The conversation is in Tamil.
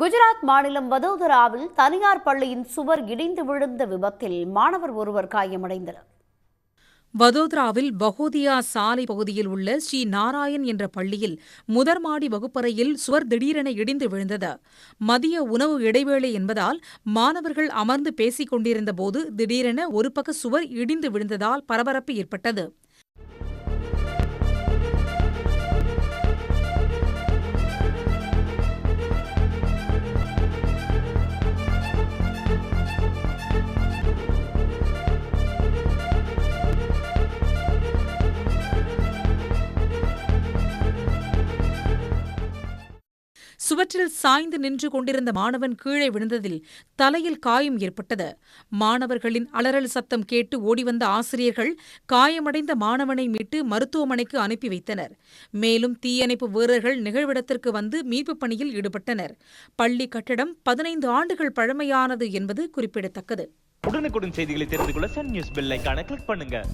குஜராத் மாநிலம் வதோதராவில் தனியார் பள்ளியின் சுவர் இடிந்து விழுந்த விபத்தில் மாணவர் ஒருவர் காயமடைந்தனர். வதோதராவில் பகோதியா சாலை பகுதியில் உள்ள ஸ்ரீ நாராயண் என்ற பள்ளியில் முதர்மாடி வகுப்பறையில் சுவர் திடீரென இடிந்து விழுந்தது. மதிய உணவு இடைவேளை என்பதால் மாணவர்கள் அமர்ந்து பேசிக் கொண்டிருந்தபோது திடீரென ஒரு பக்க சுவர் இடிந்து விழுந்ததால் பரபரப்பு ஏற்பட்டது. சுவற்றில் சாய்ந்து நின்று கொண்டிருந்த மாணவன் கீழே விழுந்ததில் தலையில் காயம் ஏற்பட்டது. மாணவர்களின் அலறல் சத்தம் கேட்டு ஓடிவந்த ஆசிரியர்கள் காயமடைந்த மாணவனை மீட்டு மருத்துவமனைக்கு அனுப்பி வைத்தனர். மேலும் தீயணைப்பு வீரர்கள் நிகழ்விடத்திற்கு வந்து மீட்புப் பணியில் ஈடுபட்டனர். பள்ளி கட்டடம் பதினைந்து ஆண்டுகள் பழமையானது என்பது குறிப்பிடத்தக்கது. உடனுக்குடன் செய்திகளை தெரிந்து கொள்ள சன் நியூஸ் பெல் ஐக்கான கிளிக் பண்ணுங்க.